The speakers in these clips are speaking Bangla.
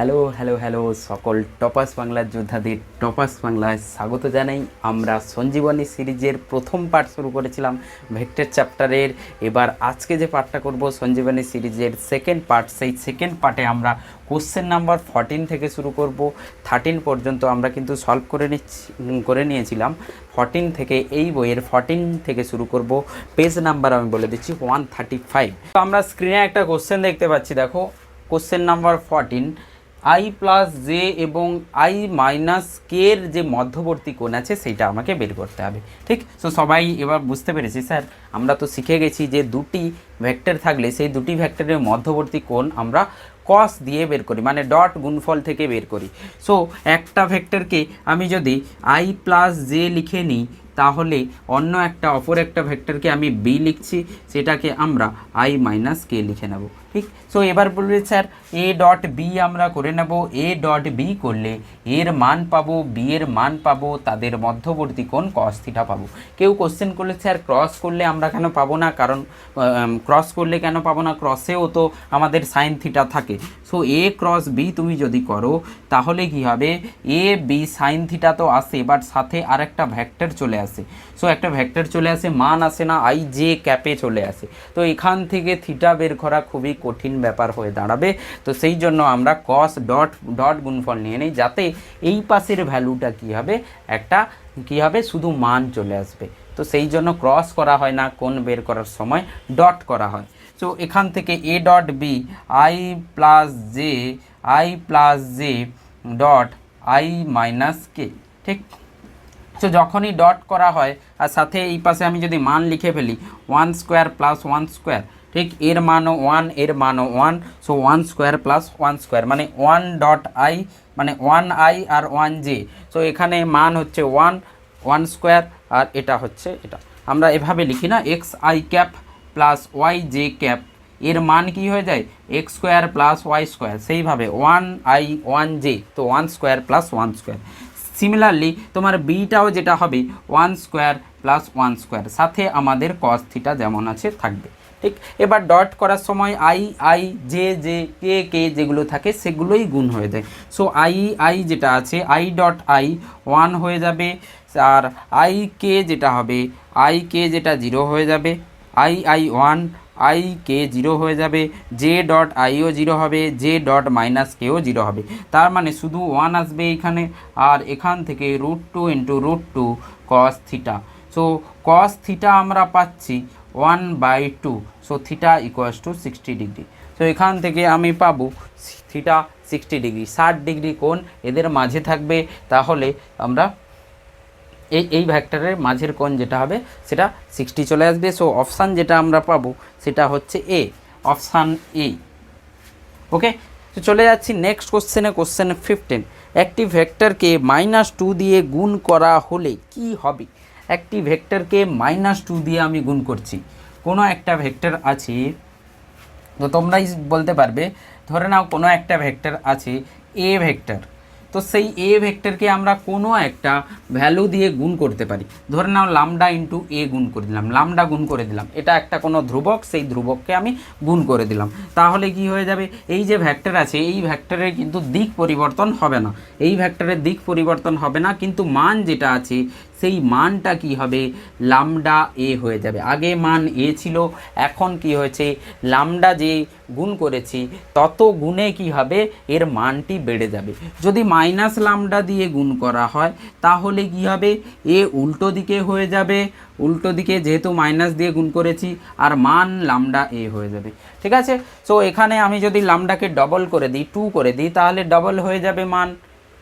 হ্যালো হ্যালো হ্যালো, সকল টপাস বাংলার যোদ্ধাদের টপাস বাংলায় স্বাগত জানাই। আমরা সঞ্জীবনী সিরিজের প্রথম পার্ট শুরু করেছিলাম ভেক্টর চ্যাপ্টারের। এবার আজকে যে পার্টটা করব সঞ্জীবনী সিরিজের সেকেন্ড পার্ট সেই সেকেন্ড পার্টে আমরা কোশ্চেন নাম্বার ফর্টিন থেকে শুরু করব। থার্টিন পর্যন্ত আমরা কিন্তু সলভ করে নিচ্ছি, করে নিয়েছিলাম। ফর্টিন থেকে এই বইয়ের ফর্টিন থেকে শুরু করব। পেজ নাম্বার আমি বলে দিচ্ছি ওয়ান থার্টি ফাইভ তো আমরা স্ক্রিনে একটা কোশ্চেন দেখতে পাচ্ছি, দেখো। Question number fourteen I plus J এবং আই মাইনাস কে এর যে মধ্যবর্তী কোণ আছে, সেইটা আমাকে বের করতে হবে। ঠিক? তো সবাই এবার বুঝতে পেরেছি, স্যার। আমরা তো শিখে গেছি যে দুটি ভেক্টর থাকলে সেই দুটি ভেক্টরের মধ্যবর্তী কোণ আমরা কস দিয়ে বের করি মানে ডট গুণফল থেকে বের করি। সো একটা ভেক্টরকে আমি যদি আই প্লাস জে লিখে নিই, তাহলে অন্য একটা, অপর একটা ভেক্টরকে আমি বি লিখছি, সেটাকে আমরা আই মাইনাস কে লিখে নেব। ঠিক? সো এবার বলবে, স্যার এ ডট বি আমরা করে নেব। এ ডট বি করলে এর মান পাবো বি এর মান পাবো, তাদের মধ্যবর্তী কোণ কস থিটা পাবো। কেউ কোশ্চেন করলে, স্যার ক্রস করলে আমরা কেন পাবো না? কারণ ক্রস করলে কেন পাবো না? ক্রসেও তো আমাদের সাইন থিটা থাকে। সো এ ক্রস বি তুমি যদি করো, তাহলে কি হবে? এ বি সাইন থিটা তো আসে বাট সাথে আর একটা ভ্যাক্টর চলে আসে। সো একটা ভ্যাক্টর চলে আসে, মান আসে না আই জে ক্যাপে চলে আসে। তো এখান থেকে থিটা বের করা খুবই কঠিন ব্যাপার হয়ে দাঁড়াবে। তো সেই জন্য আমরা কস ডট ডট গুণফল নিয়ে নিই, যাতে এই পাশের ভ্যালুটা কি হবে? একটা কি হবে? শুধু মান চলে আসবে। তো সেই জন্য ক্রস করা হয় না কোন বের করার সময় ডট করা হয়। তো এখান থেকে A dot B I plus J I plus J dot I minus K ঠিক? তো যখনই ডট করা হয়, আর সাথে এই পাশে আমি যদি মান লিখে ফেলি one square plus one square ঠিক এর মানও ওয়ানের মানও one so one square plus one square মানে ওয়ান ডট আই মানে ওয়ান আই আর ওয়ান জে সো এখানে মান হচ্ছে ওয়ান ওয়ান স্কোয়ার আর এটা হচ্ছে এটা। আমরা এভাবে লিখি না X I cap plus Y J cap এর মান কি হয়ে যায়? X square plus Y square সেইভাবে ওয়ান আই ওয়ান জে তো one square plus one square similarly তোমার বিটাও যেটা হবে one square plus one square সাথে আমাদের কস থিটা যেমন আছে থাকবে। ঠিক? এবার ডট করার সময় I I J J K K যেগুলো থাকে সেগুলোই গুণ হয়ে যায়। সো আই আই যেটা আছে আই ডট আই ওয়ান হয়ে যাবে, আর আই কে যেটা হবে আই কে যেটা জিরো হয়ে যাবে I I one I K zero হয়ে যাবে জে ডট আইও জিরো হবে জে ডট মাইনাস কেও জিরো হবে। তার মানে শুধু ওয়ান আসবে এখানে, আর এখান থেকে root two into root two cos theta so cos theta আমরা পাচ্ছি one by two so theta equals to sixty degree তো এখান থেকে আমি পাবো থিটা সিক্সটি ডিগ্রি ষাট ডিগ্রি কোণ এদের মাঝে থাকবে, তাহলে আমরা এই এই ভ্যাক্টরের মাঝের কোণ যেটা হবে, সেটা সিক্সটি চলে আসবে। সো অপশান যেটা আমরা পাবো, সেটা হচ্ছে এ অপশান এ ওকে তো চলে যাচ্ছি নেক্সট কোশ্চেনে কোশ্চেন ফিফটিন একটি ভেক্টরকে মাইনাস টু দিয়ে গুণ করা হলে কি হবে? একটি ভেক্টরকে মাইনাস টু দিয়ে আমি গুণ করছি। কোনো একটা ভেক্টর আছে, তো তোমরাই বলতে পারবে, ধরে নাও কোনো একটা ভেক্টর আছে এ ভেক্টর। তো সেই এ ভেক্টরকে আমরা কোনো একটা ভ্যালু দিয়ে গুণ করতে পারি। ধরে নাও লামডা ইন্টু এ গুণ করে দিলাম লামডা গুণ করে দিলাম। এটা একটা কোনো ধ্রুবক, সেই ধ্রুবককে আমি গুণ করে দিলাম। তাহলে কি হয়ে যাবে? এই যে ভ্যাক্টর আছে, এই ভ্যাক্টরের কিন্তু দিক পরিবর্তন হবে না। এই ভ্যাক্টরের দিক পরিবর্তন হবে না, কিন্তু মান যেটা আছে সেই মানটা কি হবে? লামডা এ হয়ে যাবে। আগে মান এ ছিল, এখন কি হয়েছে? লামডা যে গুণ করেছি, তত গুণে কি হবে? এর মানটি বেড়ে যাবে। যদি মাইনাস লামডা দিয়ে গুণ করা হয়, তাহলে কি হবে? এ উল্টো দিকে হয়ে যাবে। উল্টো দিকে যেহেতু মাইনাস দিয়ে গুণ করেছি, আর মান লামডা এ হয়ে যাবে। ঠিক আছে? সো এখানে আমি যদি লামডাকে ডবল করে দিই টু করে দিই, তাহলে ডবল হয়ে যাবে মান।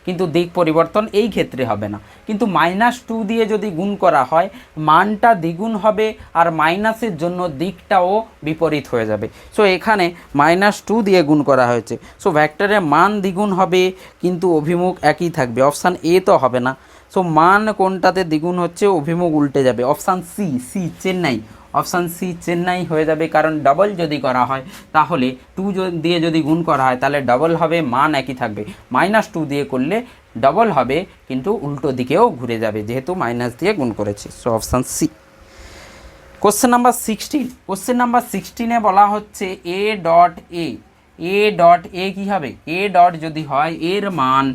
কিন্তু দিক পরিবর্তন এই ক্ষেত্রে হবে না। কিন্তু মাইনাস টু দিয়ে যদি গুণ করা হয়, মানটা দ্বিগুণ হবে আর মাইনাসের জন্য দিকটাও বিপরীত হয়ে যাবে। সো এখানে মাইনাস টু দিয়ে গুণ করা হয়েছে। সো ভ্যাক্টরের মান দ্বিগুণ হবে, কিন্তু অভিমুখ একই থাকবে। অপশান এ তো হবে না। সো মান কোনটাতে দ্বিগুণ হচ্ছে, অভিমুখ উল্টে যাবে। Option C C Chennai option C Chennai হয়ে যাবে, কারণ ডবল যদি করা হয়, তাহলে টু দিয়ে যদি গুণ করা হয়, তাহলে ডবল হবে, মান একই থাকবে। মাইনাস টু দিয়ে করলে ডবল হবে, কিন্তু উল্টো দিকেও ঘুরে যাবে, যেহেতু মাইনাস দিয়ে গুণ করেছি। So option C question number sixteen question number সিক্সটিনে বলা হচ্ছে A dot A A dot A কী হবে? এ ডট যদি হয়, এর মান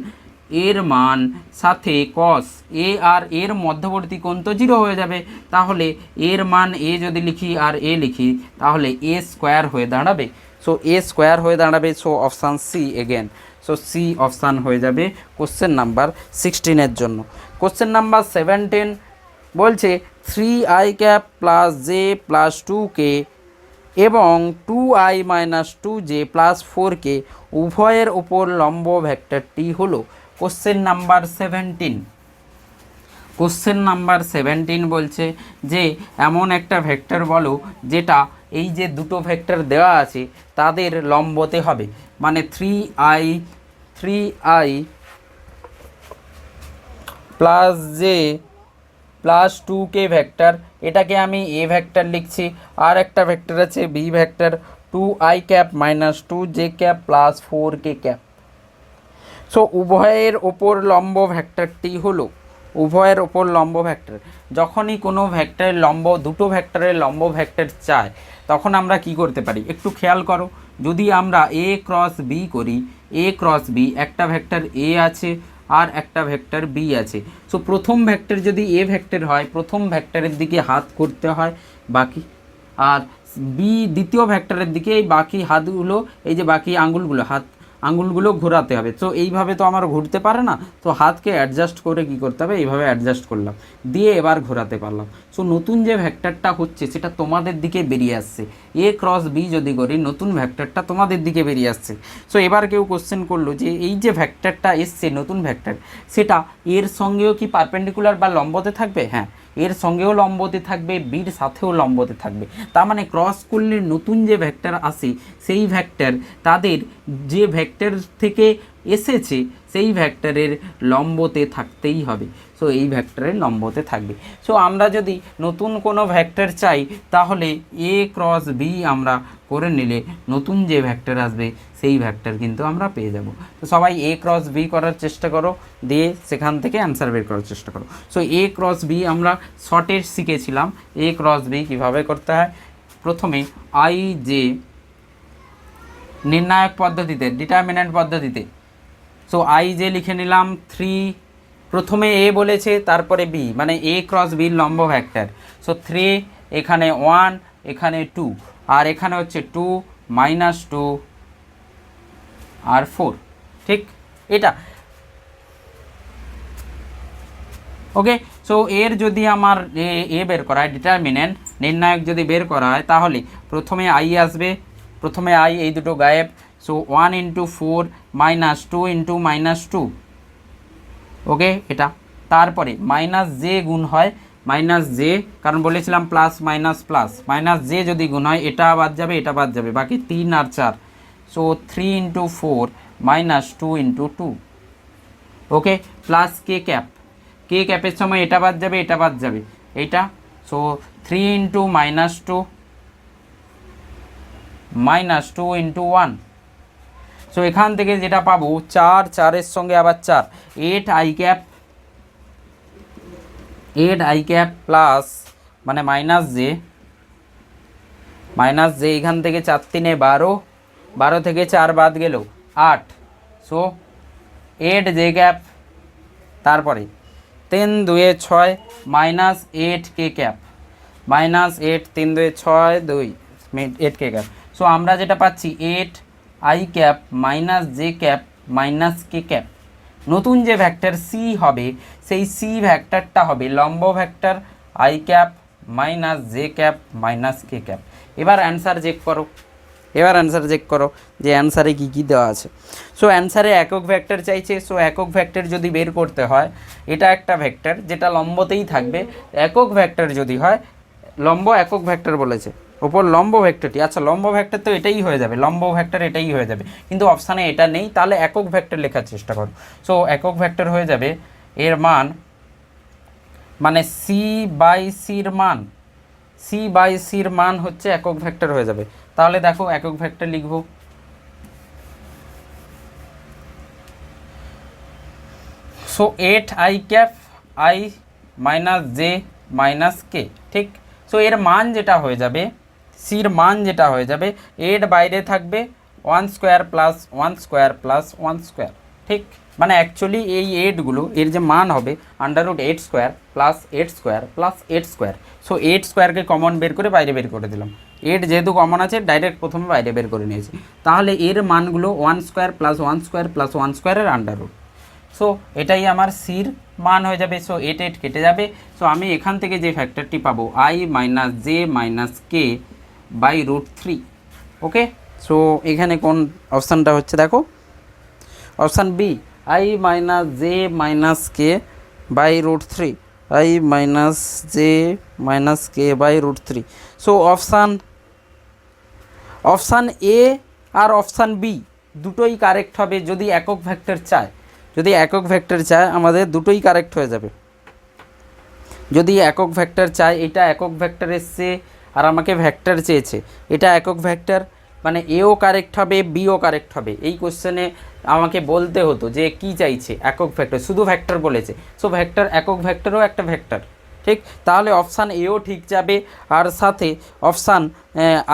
এর মান সাথে কস এ আর এর মধ্যবর্তী কোণ তো জিরো হয়ে যাবে। তাহলে এর মান এ যদি লিখি আর এ লিখি, তাহলে এ স্কোয়ার হয়ে দাঁড়াবে। সো এ স্কোয়ার হয়ে দাঁড়াবে so option C again so C option হয়ে যাবে কোশ্চেন নাম্বার সিক্সটিনের জন্য। কোশ্চেন নাম্বার সেভেন্টিন বলছে three I cap plus J plus two K এবং two I minus two J plus four K উভয়ের ওপর লম্ব ভেক্টরটি হলো। Question number seventeen question number seventeen বলছে যে, এমন একটা ভেক্টর বলো যেটা এই যে দুটো ভেক্টর দেওয়া আছে, তাদের লম্বতে হবে। মানে three I three I plus J plus two K vector এটাকে আমি এ ভেক্টর লিখছি। আর একটা ভেক্টর আছে B vector two I cap minus two J cap plus four K cap so উভয়ের ওপর লম্ব ভেক্টরটি হলো, উভয়ের ওপর লম্ব ভেক্টর। যখনই কোনো ভেক্টরের লম্ব, দুটো ভেক্টরের লম্ব ভেক্টর চায়, তখন আমরা কি করতে পারি? একটু খেয়াল করো, যদি আমরা এ ক্রস বি করি এ ক্রস বি একটা ভেক্টর এ আছে আর একটা ভেক্টর বি আছে। সো প্রথম ভেক্টর যদি এ ভেক্টর হয়, প্রথম ভেক্টরের দিকে হাত করতে হয়, বাকি। আর বি দ্বিতীয় ভেক্টরের দিকে এই বাকি হাতগুলো, এই যে বাকি আঙুলগুলো হাত আঙুলগুলো ঘোরাতে হবে। তো এইভাবে তো আমার ঘুরতে পারে না, তো হাতকে অ্যাডজাস্ট করে কি করতে হবে, এইভাবে অ্যাডজাস্ট করলাম। দিয়ে এবার ঘোরাতে পারলাম। সো নতুন যে ভ্যাক্টরটা হচ্ছে, সেটা তোমাদের দিকে বেরিয়ে আসছে। এ ক্রস বি যদি করি, নতুন ভ্যাক্টরটা তোমাদের দিকে বেরিয়ে আসছে। সো এবার কেউ কোশ্চেন করল যে, এই যে ভ্যাক্টরটা এসছে, নতুন ভেক্টর সেটা এর সঙ্গেও কি পারপেন্ডিকুলার বা লম্বতে থাকবে? হ্যাঁ এর সঙ্গেও লম্বতে থাকবে, বির সাথেও লম্বতে থাকবে। তার মানে ক্রস করলে নতুন যে ভ্যাক্টর আসে, সেই ভ্যাক্টর তাদের যে ভ্যাক্টর থেকে এসেছে, সেই ভ্যাক্টরের লম্বতে থাকতেই হবে। সো এই ভেক্টরের লম্বতে থাকবে। সো আমরা যদি নতুন কোনো ভেক্টর চাই, তাহলে এ ক্রস বি আমরা করে নিলে নতুন যে ভেক্টর আসবে, সেই ভেক্টর কিন্তু আমরা পেয়ে যাব। তো সবাই এ ক্রস বি করার চেষ্টা করো, দিয়ে সেখান থেকে অ্যান্সার বের করার চেষ্টা করো। সো এ ক্রস বি আমরা শর্টের শিখেছিলাম। এ ক্রস বি কীভাবে করতে হয়? প্রথমে আই জে নির্ণায়ক পদ্ধতিতে ডিটারমিনেন্ট পদ্ধতিতে। সো আই জে লিখে নিলাম থ্রি প্রথমে এ বলেছে, তারপরে বি মানে এ ক্রস বির লম্ব ভেক্টর। সো থ্রি এখানে ওয়ান এখানে টু আর এখানে হচ্ছে টু মাইনাস টু আর ফোর ঠিক? এটা। ওকে সো এর যদি আমার এ বের করা হয় ডিটারমিনেন্ট নির্ণায়ক যদি বের করা হয় তাহলে প্রথমে আই আসবে, প্রথমে আই এই দুটো গায়েব। So one into four minus two into minus two okay, এটা। তারপরে মাইনাস জে গুণ হয় মাইনাস জে কারণ বলেছিলাম plus minus plus minus J যদি গুণ হয়, এটা বাদ যাবে, এটা বাদ যাবে। বাকি তিন আর চার। So three into four minus two into two okay plus K cap K ক্যাপের সময় এটা বাদ যাবে, এটা বাদ যাবে। এইটা। So three into minus two minus two into one so এখান থেকে যেটা পাবো, চার, চারের সঙ্গে আবার চার। Eight I cap eight I cap plus মানে মাইনাস জে মাইনাস জে এখান থেকে চার তিনে বারো বারো থেকে চার বাদ গেল আট। সো এইট জে ক্যাপ তারপরে তিন দুয়ে ছয় minus eight K cap minus eight তিন দুয়ে ছয়, দুই এইট কে ক্যাপ সো আমরা যেটা পাচ্ছি eight I cap minus J cap minus K cap. নতুন যে ভ্যাক্টর সি হবে, সেই সি ভ্যাক্টরটা হবে লম্ব vector I cap minus J cap minus K cap. এবার অ্যান্সার চেক করো। এবার অ্যান্সার চেক করো যে অ্যান্সারে কী কী দেওয়া আছে। সো অ্যান্সারে একক ভ্যাক্টর চাইছে। সো একক ভ্যাক্টর যদি বের করতে হয়, এটা একটা ভ্যাক্টর যেটা লম্বতেই থাকবে। একক ভ্যাক্টর যদি হয়, লম্ব একক ভ্যাক্টর বলেছে। ওপর লম্ব ভেক্টরটি। আচ্ছা লম্ব ভেক্টর তো এটাই হয়ে যাবে, লম্ব ভেক্টর এটাই হয়ে যাবে। কিন্তু অপশানে এটা নেই, তাহলে একক ভেক্টর লেখার চেষ্টা করো। সো একক ভেক্টর হয়ে যাবে, এর মান মানে সি বাই সির মান সি বাই সির মান হচ্ছে একক ভেক্টর হয়ে যাবে। তাহলে দেখো, একক ভেক্টর লিখব। So eight I cap I minus J minus K ঠিক? সো এর মান যেটা হয়ে যাবে সির মান যেটা হয়ে যাবে এইট বাইরে থাকবে one square plus one square plus one square ঠিক? মানে অ্যাকচুয়ালি এই এইটগুলো এর যে মান হবে under root eight square plus eight square plus eight square so eight স্কোয়ারকে কমন বের করে বাইরে বের করে দিলাম। এইট যেহেতু কমন আছে ডাইরেক্ট প্রথমে বাইরে বের করে নিয়েছি। তাহলে এর মানগুলো one square plus one square plus one স্কোয়ারের আন্ডার রুট সো এটাই আমার সির মান হয়ে যাবে সো এইট এইট কেটে যাবে। সো আমি এখান থেকে যে ফ্যাক্টরটি পাবো I minus J minus K by root three, okay? So, এখানে কোন অপশানটা হচ্ছে দেখো। Option B, I minus J minus K by root three, I minus J minus K by root three. So, option option A R option B দুটোই কারেক্ট হবে যদি একক ভেক্টর চায়। যদি একক ভেক্টর চায়, আমাদের দুটোই কারেক্ট হয়ে যাবে। যদি একক ভেক্টর চায়, এটা একক ভেক্টর এসছে আর আমাকে ভেক্টর চেয়েছে। এটা একক ভেক্টর মানে এও কারেক্ট হবে বিও কারেক্ট হবে। এই কোশ্চেনে আমাকে বলতে হতো যে কি চাইছে? একক ভেক্টর শুধু ভেক্টর বলেছে। সো ভেক্টর একক ভেক্টরও একটা ভেক্টর ঠিক? তাহলে অপশান এও ঠিক যাবে, আর সাথে option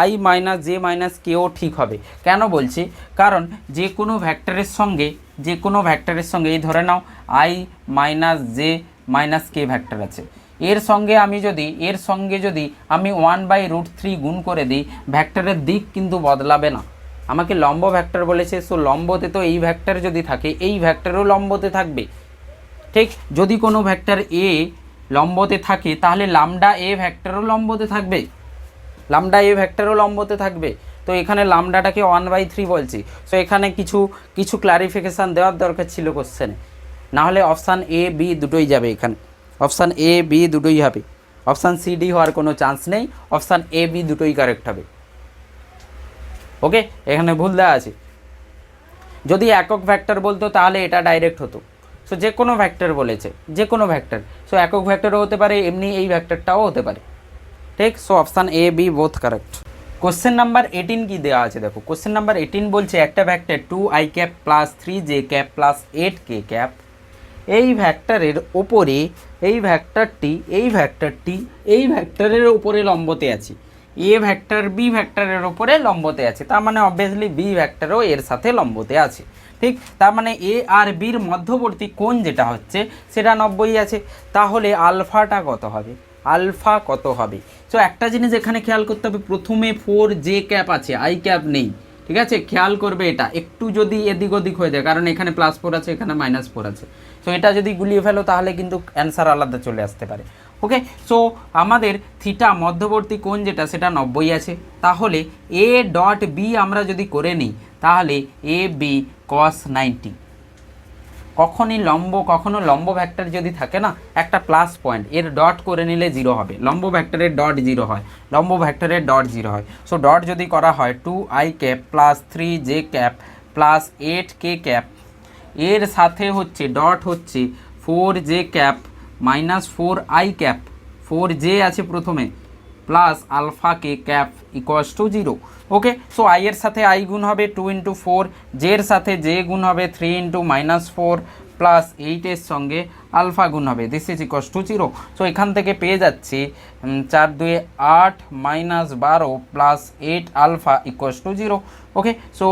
I minus J minus কেও ঠিক হবে। কেন বলছি? কারণ যে কোনো ভ্যাক্টরের সঙ্গে, যে কোনো ভ্যাক্টরের সঙ্গে, এই ধরে নাও I minus J minus K vector আছে। এর সঙ্গে আমি যদি, এর সঙ্গে যদি আমি ওয়ান বাই রুট থ্রি গুণ করে দিই ভ্যাক্টরের দিক কিন্তু বদলাবে না। আমাকে লম্ব ভ্যাক্টর বলেছে সো লম্বতে তো এই ভ্যাক্টর যদি থাকে, এই ভ্যাক্টরও লম্বতে থাকবে। ঠিক, যদি কোনো ভ্যাক্টর এ লম্বতে থাকে, তাহলে লামডা এ ভ্যাক্টরও লম্বতে থাকবে। লামডা এ ভ্যাক্টরও লম্বতে থাকবে। তো এখানে লামডাটাকে ওয়ান বাই থ্রি বলছি। সো এখানে কিছু কিছু ক্লারিফিকেশান দেওয়ার দরকার ছিল কোশ্চেনে নাহলে অপশান এ বি দুটোই যাবে এখানে। অপশান এ বি দুটোই হবে। অপশান সি ডি হওয়ার কোনো চান্স নেই। অপশান এ বি দুটোই কারেক্ট হবে। ওকে এখানে ভুল দেওয়া আছে। যদি একক ভ্যাক্টর বলতো, তাহলে এটা ডাইরেক্ট হতো। সো যে কোনো ভ্যাক্টর বলেছে। যে কোনো ভ্যাক্টর সো একক ভ্যাক্টরও হতে পারে, এমনি এই ভ্যাক্টরটাও হতে পারে। ঠিক? So option A B both correct question number eighteen কি দেওয়া আছে? দেখো কোশ্চেন নাম্বার এইটিন বলছে একটা vector two I cap plus three J cap plus eight K cap এই ভ্যাক্টরের ওপরে এই ভ্যাক্টরটি এই ভ্যাক্টরটি এই ভ্যাক্টরের ওপরে লম্বতে আছে। এ ভ্যাক্টর বি ভ্যাক্টরের ওপরে লম্বতে আছে। তার মানে অবভিয়াসলি বি ভ্যাক্টরও এর সাথে লম্বতে আছে। ঠিক? তার মানে এ আর বির মধ্যবর্তী কোণ যেটা হচ্ছে, সেটা নব্বই আছে। তাহলে আলফাটা কত হবে? আলফা কত হবে? সো একটা জিনিস এখানে খেয়াল করতে হবে, প্রথমে ফোর জে ক্যাপ আছে আই ক্যাপ নেই। ঠিক আছে? খেয়াল করবে এটা। একটু যদি এদিক ওদিক হয়ে যায়, কারণ এখানে প্লাস ফোর আছে, এখানে মাইনাস ফোর আছে। সো এটা যদি গুলিয়ে ফেলো, তাহলে কিন্তু অ্যান্সার আলাদা চলে আসতে পারে। ওকে সো আমাদের থিটা মধ্যবর্তী কোণ যেটা, সেটা নব্বই আছে। তাহলে এ ডট বি আমরা যদি করে নিই, তাহলে এ বি কস নাইনটি কখনই লম্ব, কখনো লম্ব ভ্যাক্টর যদি থাকে না, একটা প্লাস পয়েন্ট এর ডট করে নিলে জিরো হবে। লম্ব ভ্যাক্টরের ডট জিরো হয়। লম্ব ভ্যাক্টরের ডট জিরো হয়। সো ডট যদি করা হয় two i cap plus three j cap plus eight k cap এর সাথে হচ্ছে ডট হচ্ছে four j cap minus four i cap. Four j আছে প্রথমে, plus alpha k cap equals to zero okay so i এর সাথে আই গুণ হবে টু ইন্টু ফোর জের সাথে জে গুণ হবে three into minus four plus এইটের সঙ্গে আলফা গুণ হবে। This is equals to zero so এখান থেকে পেয়ে যাচ্ছি চার দুয়ে আট মাইনাস বারো plus eight alpha equals to zero okay so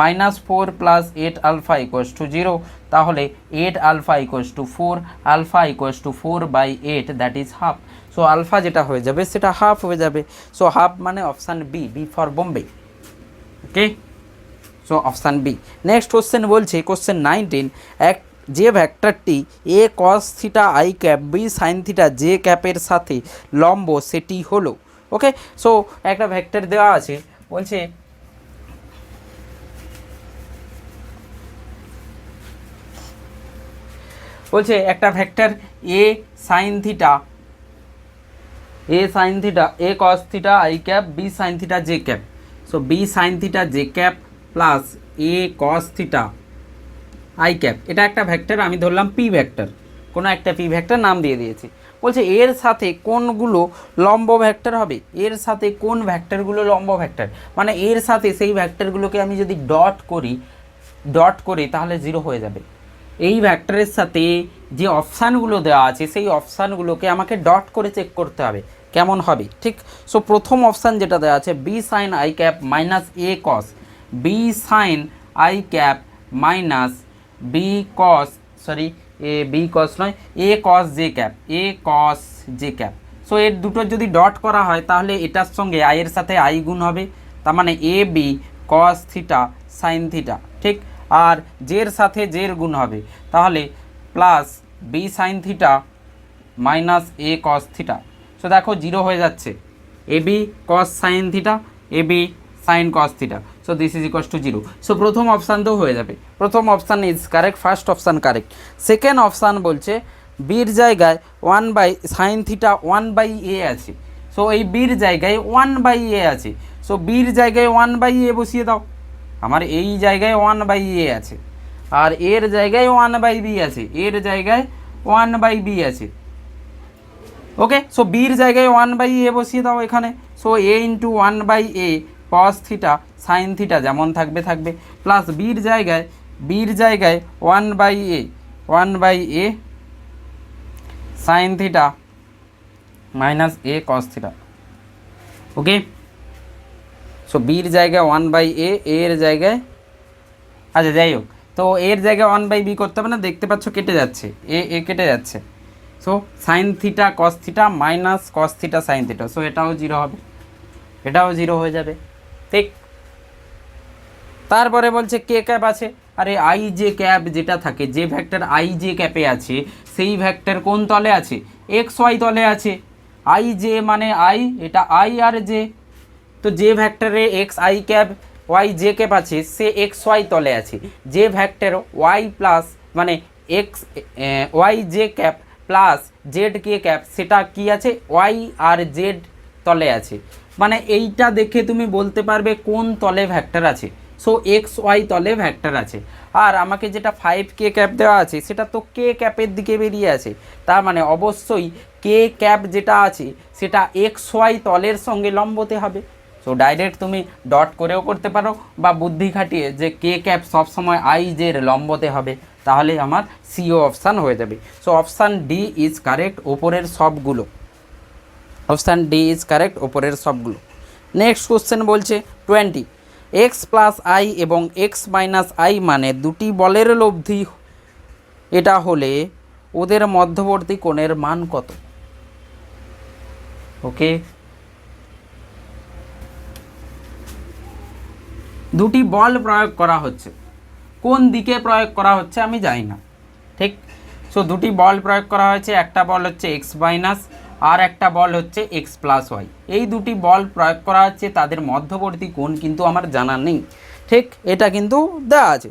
minus four plus eight alpha equals to zero তাহলে eight alpha equals to four alpha equals to four by eight that is half so alpha যেটা হয়ে যাবে, সেটা হাফ হয়ে যাবে। সো হাফ মানে option B B for Bombay okay so option B next question বলছে কোশ্চেন নাইনটিন এক যে ভ্যাক্টরটি a cos theta i cap b sine theta j ক্যাপের সাথে লম্ব, সেটি হলো। ওকে সো একটা ভেক্টর দেওয়া আছে, বলছে বলছে একটা vector a sine theta a sine theta a cos theta i cap b sine theta j cap so b sine theta j cap plus a cos theta i cap এটা একটা ভেক্টর আমি ধরলাম পি ভেক্টর কোনো একটা পি ভেক্টর নাম দিয়ে দিয়েছি। বলছে, এর সাথে কোনগুলো লম্ব ভেক্টর হবে? এর সাথে কোন ভেক্টরগুলো লম্ব ভেক্টর মানে এর সাথে সেই ভেক্টরগুলোকে আমি যদি ডট করি ডট করি তাহলে জিরো হয়ে যাবে। এই ভ্যাক্টরের সাথে যে অপশানগুলো দেওয়া আছে, সেই অপশানগুলোকে আমাকে ডট করে চেক করতে হবে। কেমন হবে? ঠিক? সো প্রথম অপশান যেটা দেওয়া আছে b sine i cap minus a cos b sine i cap minus b cos sorry a b cos নয় a cos j cap a cos j cap so এর দুটো যদি ডট করা হয়, তাহলে এটার সঙ্গে আই এর সাথে আই গুণ হবে। তার মানে a b cos theta sine theta ঠিক? আর জের সাথে জের গুণ হবে। তাহলে plus b sine theta minus a cos theta so দেখো জিরো হয়ে যাচ্ছে। A b cos sine theta a b sine cos theta so this is equals to zero so প্রথম অপশান তো হয়ে যাবে। প্রথম option is correct first option correct second option বলছে বির জায়গায় one by sine theta one by a আছে। সো এই বির জায়গায় ওয়ান বাই এ আছে। সো বির জায়গায় ওয়ান বাই এ বসিয়ে দাও। আমার এই জায়গায় ওয়ান বাই এ আছে। আর এর জায়গায় ওয়ান বাই বি আছে। এর জায়গায় ওয়ান বাই বি আছে। ওকে সো বির জায়গায় ওয়ান বাই এ বসিয়ে দাও এখানে। So a into one by a cos theta sine theta যেমন থাকবে থাকবে। প্লাস বির জায়গায় বির জায়গায় one by a one by a sine theta minus a cos theta okay so বির জায়গায় ওয়ান বাই এ এর জায়গায় আচ্ছা যাই হোক। তো এর জায়গায় ওয়ান বাই বি করতে হবে না, দেখতে পাচ্ছ কেটে যাচ্ছে। এ এ কেটে যাচ্ছে। So sine theta cos theta minus cos theta sine theta so এটাও জিরো হবে। এটাও জিরো হয়ে যাবে। ঠিক। তারপরে বলছে কে ক্যাপ আছে? আরে আই যে ক্যাপ যেটা থাকে, যে ভ্যাক্টর আই যে ক্যাপে আছে, সেই ভ্যাক্টর কোন তলে আছে? এক্স ওয়াই তলে আছে। আই জে মানে আই এটা আই আর জে তো যে ভ্যাক্টরে x i cap y j cap আছে, সে এক্স ওয়াই তলে আছে। যে ভ্যাক্টর ওয়াই প্লাস মানে x y j cap plus z k cap সেটা কি আছে? ওয়াই আর জেড তলে আছে। মানে এইটা দেখে তুমি বলতে পারবে কোন তলে ভ্যাক্টর আছে। সো এক্স ওয়াই তলে ভ্যাক্টর আছে। আর আমাকে যেটা ফাইভ কে ক্যাপ দেওয়া আছে, সেটা তো কে ক্যাপের দিকে বেরিয়ে আছে। তার মানে অবশ্যই কে ক্যাপ যেটা আছে, সেটা এক্স ওয়াই তলের সঙ্গে লম্বতে হবে। সো ডাইরেক্ট তুমি ডট করেও করতে পারো বা বুদ্ধি খাটিয়ে যে কে ক্যাপ সবসময় আই জের লম্বতে হবে তাহলে আমার সিও অপশান হয়ে যাবে। So option D is correct ওপরের সবগুলো। অপশান ডি ইজ কারেক্ট, ওপরের সবগুলো। নেক্সট কোশ্চেন বলছে টোয়েন্টি। এক্স প্লাস আই এবং এক্স মাইনাস আই মানে দুটি বলের লব্ধি, এটা হলে ওদের মধ্যবর্তী কোণের মান কত? ওকে দুটি বল প্রয়োগ করা হচ্ছে। কোন দিকে প্রয়োগ করা হচ্ছে আমি জানি না। ঠিক? সো দুটি বল প্রয়োগ করা হয়েছে, একটা বল হচ্ছে এক্স মাইনাস আর একটা বল হচ্ছে এক্স প্লাস ওয়াই এই দুটি বল প্রয়োগ করা হচ্ছে তাদের মধ্যবর্তী কোণ কিন্তু আমার জানা নেই। ঠিক, এটা কিন্তু দেওয়া আছে।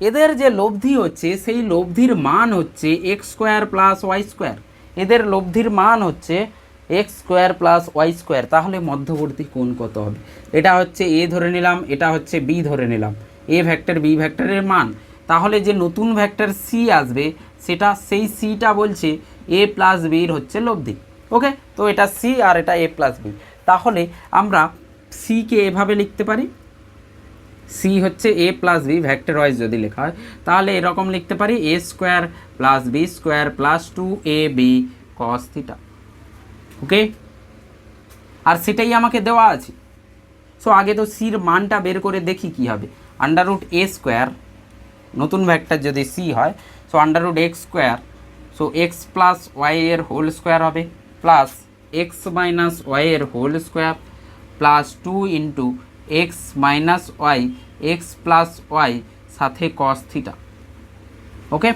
এদের যে লব্ধি হচ্ছে, সেই লব্ধির মান হচ্ছে x square plus y square এদের লব্ধির মান হচ্ছে x square plus y square তাহলে মধ্যবর্তী কোণ কত হবে? এটা হচ্ছে এ ধরে নিলাম, এটা হচ্ছে বি ধরে নিলাম। এ ভ্যাক্টর বি ভ্যাক্টরের মান। তাহলে যে নতুন ভ্যাক্টর সি আসবে, সেটা সেই সিটা বলছে এ প্লাস বির হচ্ছে লব্ধি। ওকে তো এটা সি আর এটা এ প্লাস বি তাহলে আমরা সিকে এভাবে লিখতে পারি? সি হচ্ছে a plus b vector wise যদি লেখা হয়, তাহলে এরকম লিখতে পারি a square plus b square plus two a b cos theta okay আর সেটাই আমাকে দেওয়া আছে। সো আগে তো সির মানটা বের করে দেখি কি হবে। আন্ডার রুট এ স্কোয়ার নতুন ভ্যাক্টর যদি সি হয় so under root x square so x plus y এর হোল স্কোয়ার হবে। প্লাস এক্স মাইনাস ওয়াই এর whole square plus two into x minus y x plus y সাথে কস থিটা ওকে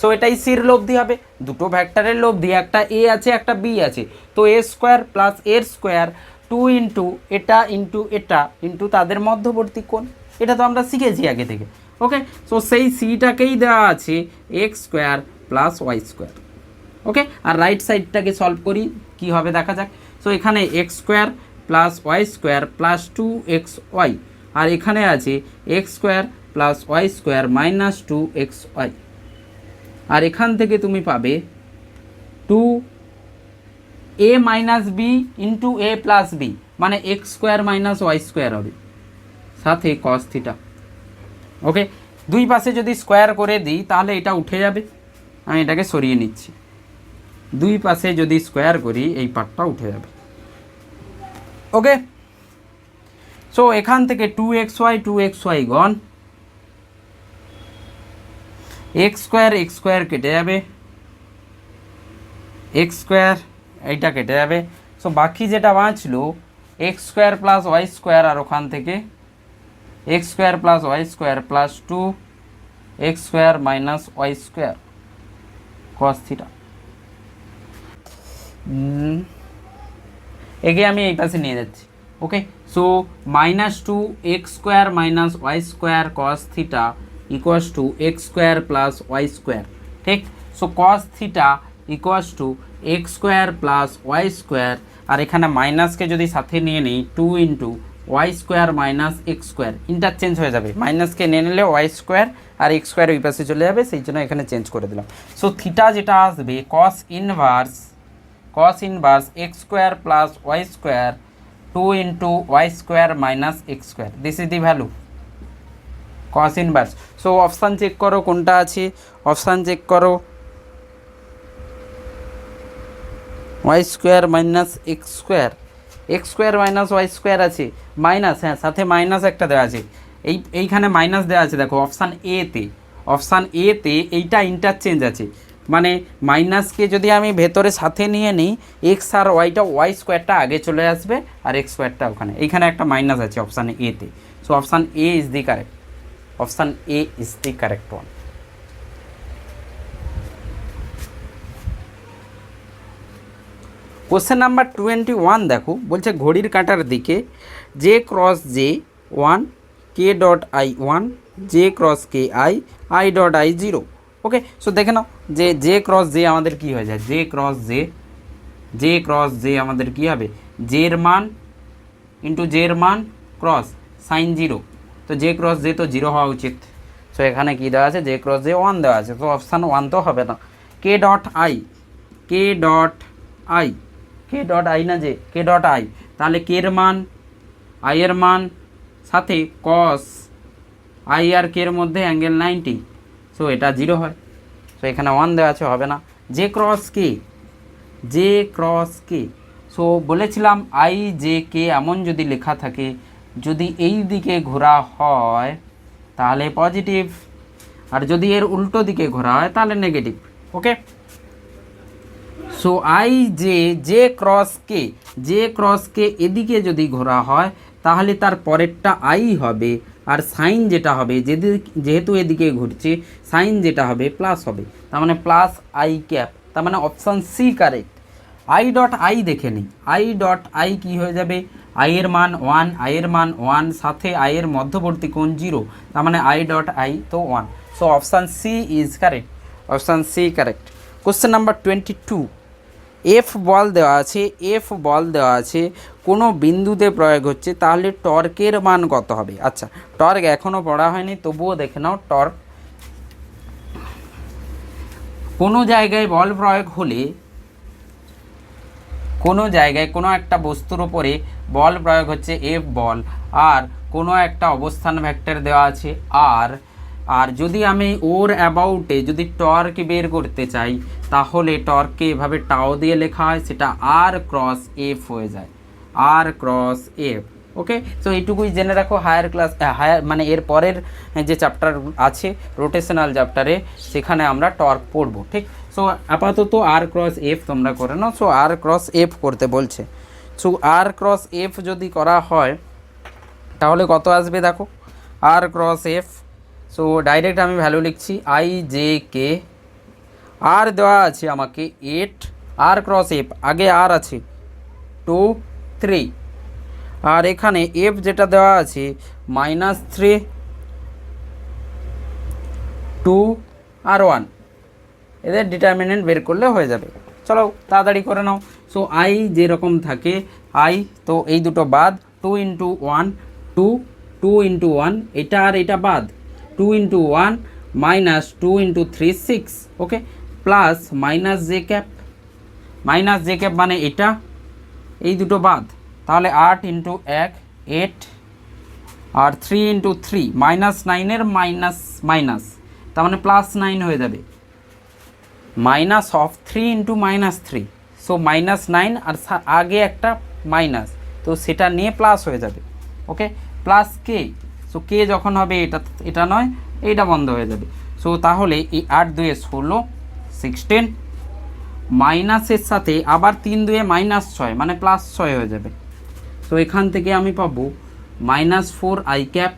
সো এটাই সির লব্ধি হবে। দুটো ভ্যাক্টরের লব্ধি, একটা এ আছে, একটা বি আছে। তো এ স্কোয়ার প্লাস এর স্কোয়ার টু ইন্টু এটা ইন্টু এটা ইন্টু তাদের মধ্যবর্তী কোণ। এটা তো আমরা শিখেছি আগে থেকে ওকে সো সেই সিটাকেই দেওয়া আছে x square plus y square okay? আর রাইট সাইডটাকে সলভ করি, কি হবে দেখা যাক। সো এখানে x square plus y square plus two x y আর এখানে আছে x square plus y square minus two x y আর এখান থেকে তুমি পাবে two a minus b into a plus b মানে x square minus y square হবে। সাথে কস ওকে? দুই পাশে যদি স্কোয়ার করে দিই, তাহলে এটা উঠে যাবে। আমি এটাকে সরিয়ে নিচ্ছি। দুই পাশে যদি স্কোয়ার করি, এই পার্টটা উঠে যাবে। ওকে সো এখান থেকে two x y two x y gone x square x square কেটে যাবে। এক্স স্কোয়ার এইটা কেটে যাবে। সো বাকি যেটা বাঁচলো x square plus y square আর ওখান থেকে x square plus y square plus two x square minus y square cos theta এগে আমি এই পাশে নিয়ে যাচ্ছি। Okay so minus two x square minus y square cos theta equals to x square plus y square ঠিক? So cos theta equals to x square plus y square আর এখানে মাইনাসকে যদি সাথে নিয়ে নিই two into y square minus x square interchange হয়ে যাবে। মাইনাসকে নিয়ে নিলে ওয়াই স্কোয়ার আর এক্স স্কোয়ার ওই পাশে চলে যাবে, সেই জন্য এখানে চেঞ্জ করে দিলাম। সো থিটা যেটা আসবে cos inverse cos inverse x square plus y square 2 into y square minus x square this is the value cos inverse so option check করো কোনটা আছে অপশান চেক করো y square minus x square x square minus y square আছে মাইনাস হ্যাঁ সাথে মাইনাস একটা দেওয়া আছে এই এইখানে মাইনাস দেওয়া আছে দেখো অপশান এ তে অপশান এ তে এইটা ইন্টারচেঞ্জ আছে মানে মাইনাসকে যদি আমি ভেতরে সাথে নিয়ে নিই এক্স আর ওয়াইটা ওয়াই স্কোয়ারটা আগে চলে আসবে আর এক্স স্কোয়ারটা ওখানে। এইখানে একটা মাইনাস আছে অপশান এতে so option A is the correct option A is the correct one question number twenty one দেখো, বলছে ঘড়ির কাঁটার দিকে j cross j one k dot i one j cross k i i dot i zero okay so দেখে নাও যে জে ক্রস জে আমাদের কি হয়ে যায়? J cross j j cross j আমাদের কি হবে? জের মান ইন্টু জের মান ক্রস সাইন জিরো তো জে ক্রস জে তো জিরো হওয়া উচিত। সো এখানে কি দেওয়া আছে? জে ক্রস জে ওয়ান দেওয়া আছে। তো অপশান ওয়ান তো হবে না। K dot i k dot i k dot i না যে কে ডট আই তাহলে কের মান আইয়ের মান সাথে কস আই আর কের মধ্যে অ্যাঙ্গেল নাইনটি সো এটা জিরো হয়। সো এখানে ওয়ান দেওয়া আছে, হবে না। J cross k j cross k so বলেছিলাম আই জে কে এমন যদি লেখা থাকে, যদি এই দিকে ঘোরা হয়, তাহলে পজিটিভ আর যদি এর উল্টো দিকে ঘোরা হয়, তাহলে negative okay so i j j cross k j cross k এদিকে যদি ঘোরা হয়, তাহলে তার পরেরটা আই হবে। আর সাইন যেটা হবে যেদিকে যেহেতু এদিকে ঘুরছে, সাইন যেটা হবে প্লাস হবে। তার মানে প্লাস আই ক্যাপ, তার মানে option C correct. I dot i দেখে নিই। আই ডট আই কী হয়ে যাবে? আই এর মান ওয়ান, আই এর মান ওয়ান, সাথে আই এর মধ্যবর্তী কোণ জিরো, তার মানে আই ডট আই তো one. So option C is correct option C correct question number twenty two F বল দেওয়া আছে এফ বল দেওয়া আছে কোনো বিন্দুতে প্রয়োগ হচ্ছে, তাহলে টর্কের মান কত হবে? আচ্ছা টর্ক এখনও পড়া হয়নি, তবুও দেখে নাও, টর্ক কোনো জায়গায় বল প্রয়োগ হলে, কোনো জায়গায় কোনো একটা বস্তুর ওপরে বল প্রয়োগ হচ্ছে এফ বল, আর কোনো একটা অবস্থান ভেক্টর দেওয়া আছে আর আর যদি আমি ওর অ্যাবাউটে যদি টর্ক বের করতে চাই, তাহলে টর্ককে এভাবে টাও দিয়ে লেখা হয়, সেটা আর ক্রস এফ হয়ে যায়। আর ক্রস এফ ওকে তো এইটুকুই জেনে রাখো হায়ার ক্লাস হায়ার মানে এর পরের যে চ্যাপ্টার আছে রোটেশনাল চ্যাপ্টারে সেখানে আমরা টর্ক পড়ব, ঠিক? সো আপাতত আর ক্রস এফ তোমরা করে নাও। সো আর ক্রস এফ করতে বলছে। সো আর ক্রস এফ যদি করা হয়, তাহলে কত আসবে দেখো? আর ক্রস এফ সো ডাইরেক্ট আমি ভ্যালু লিখছি আই জে কে আর দেওয়া আছে আমাকে এইট আর ক্রস এফ আগে আর আছে টু থ্রি আর এখানে এফ যেটা দেওয়া আছে মাইনাস থ্রি টু আর ওয়ান এদের ডিটারমিনেন্ট বের করলে হয়ে যাবে। চলো, তাড়াতাড়ি করে নাও। সো আই যেরকম থাকে আই তো এই দুটো বাদ two into one two two into one এটা আর এটা বাদ। Two into one minus two into three six okay plus minus j cap minus j cap মানে এটা। এই দুটো বাদ, তাহলে আট ইন্টু এক এইট আর থ্রি ইন্টু থ্রি মাইনাস নাইনের মাইনাস মাইনাস তার মানে প্লাস নাইন হয়ে যাবে। Minus of three into minus three so minus nine আর আগে একটা মাইনাস তো সেটা নিয়ে প্লাস হয়ে যাবে ওকে প্লাস কে সো কে যখন হবে এটা এটা নয়, এইটা বন্ধ হয়ে যাবে। সো তাহলে এই আট দুয়ে ষোলো সিক্সটিন মাইনাসের সাথে আবার তিন দুয়ে মাইনাস ছয় মানে প্লাস ছয় হয়ে যাবে। তো এখান থেকে আমি পাবো minus four i cap,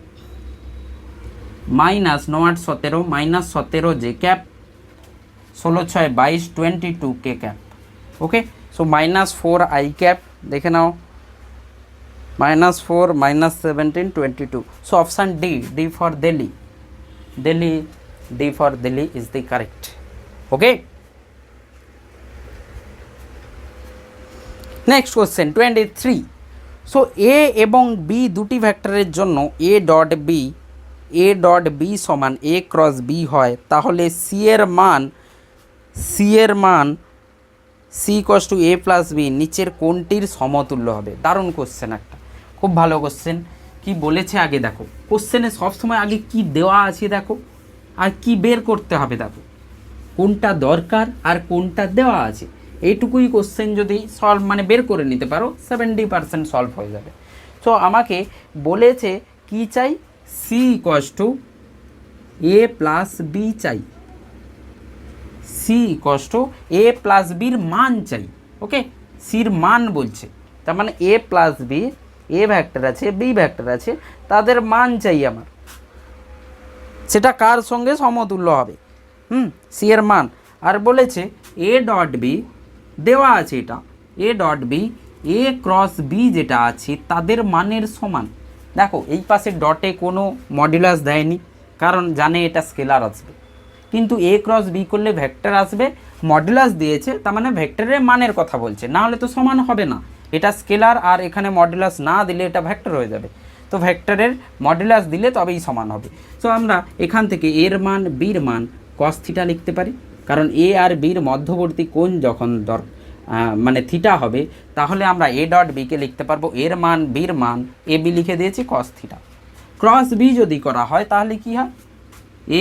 minus ন আট সতেরো, মাইনাস সতেরো জে ক্যাপ, ষোলো ছয় বাইশ twenty two k cap. Okay? So minus four i cap, দেখে নাও। Minus four, minus seventeen, twenty two. So option D D for Delhi Delhi D for Delhi is the correct okay next question twenty three so a এবং বি দুটি ভেক্টরের জন্য a dot b a dot b সমান এ ক্রস বি হয়। তাহলে সি এর মান সি এর মান c cos two a plus b নিচের কোনটির সমতুল্য হবে? দারুণ কোশ্চেন একটা। খুব ভালো কোশ্চেন কি বলেছে আগে দেখো। কোশ্চেনে সবসময় আগে কি দেওয়া আছে দেখো? আর কি বের করতে হবে দেখো? কোনটা দরকার আর কোনটা দেওয়া আছে? এইটুকুই কোশ্চেন যদি সলভ মানে বের করে নিতে পারো সেভেন্টি পার্সেন্ট সলভ হয়ে যাবে। তো আমাকে বলেছে কি চাই? C cos two a plus b চাই। সি কষ্ট এ প্লাস বির মান চাই ওকে সির মান বলছে। তার মানে a plus b a vector আছে বি ভ্যাক্টর আছে, তাদের মান চাই আমার। সেটা কার সঙ্গে সমতুল্য হবে? হুম সি এর মান। আর বলেছে এ ডট বি দেওয়া আছে এটা। A dot b a cross b যেটা আছে, তাদের মানের সমান। দেখো, এই পাশে ডটে কোনো মডুলাস দেয়নি, কারণ জানে এটা স্কেলার আসবে। কিন্তু এ ক্রস বি করলে ভেক্টর আসবে মডুলাস দিয়েছে, তার মানে ভেক্টরের মানের কথা বলছে। না হলে তো সমান হবে না। এটা স্কেলার আর এখানে মডুলাস না দিলে এটা ভেক্টর হয়ে যাবে। তো ভেক্টরের মডুলাস দিলে তবেই সমান হবে। সো আমরা এখান থেকে এর মান বির মান কস থিটা লিখতে পারি। কারণ এ আর বির মধ্যবর্তী কোণ যখন দর মানে থিটা হবে, তাহলে আমরা এ ডট বিকে লিখতে পারব। এর মান বির মান এ বি লিখে দিয়েছি কস থিটা ক্রস বি যদি করা হয়, তাহলে কি হয়?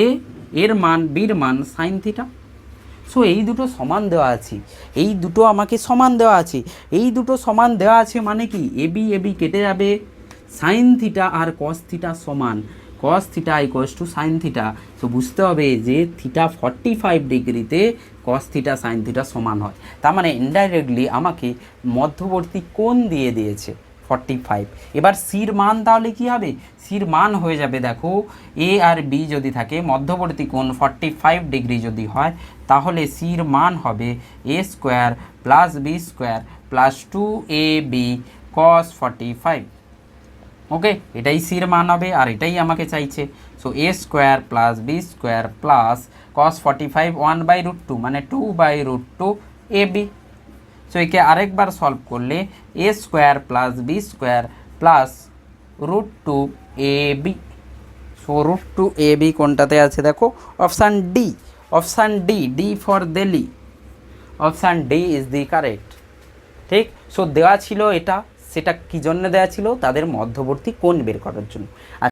এ এর মান বির মান সাইন থিটা সো এই দুটো সমান দেওয়া আছে। এই দুটো আমাকে সমান দেওয়া আছে। এই দুটো সমান দেওয়া আছে মানে কি? এবি এবি কেটে যাবে। সাইন থিটা আর কস থিটা সমান। Cos theta equals to sine theta তো বুঝতে হবে যে থিটা ফর্টি ফাইভ ডিগ্রিতে কস থিটা সাইন থিটা সমান হয়। তার মানে ইনডাইরেক্টলি আমাকে মধ্যবর্তী কোণ দিয়ে দিয়েছে ফর্টি ফাইভ এবার সির মান তাহলে কি হবে? সির মান হয়ে যাবে দেখো এ আর বি যদি থাকে, মধ্যবর্তী কোণ ফর্টি ফাইভ ডিগ্রি যদি হয়, তাহলে সির মান হবে a square plus b square plus two a b cos forty five okay এটাই সির মান হবে আর এটাই আমাকে চাইছে। So a square plus b square plus cos forty five one by root two মানে two by root two a b so একে আরেকবার সলভ করলে a square plus b square plus root two a b so root two a b কোনটাতে আছে দেখো? Option D option D D for Delhi option D is the correct ঠিক? সো দেওয়া ছিল এটা। সেটা কী জন্য দেওয়া ছিল? তাদের মধ্যবর্তী কোণ বের করার জন্য।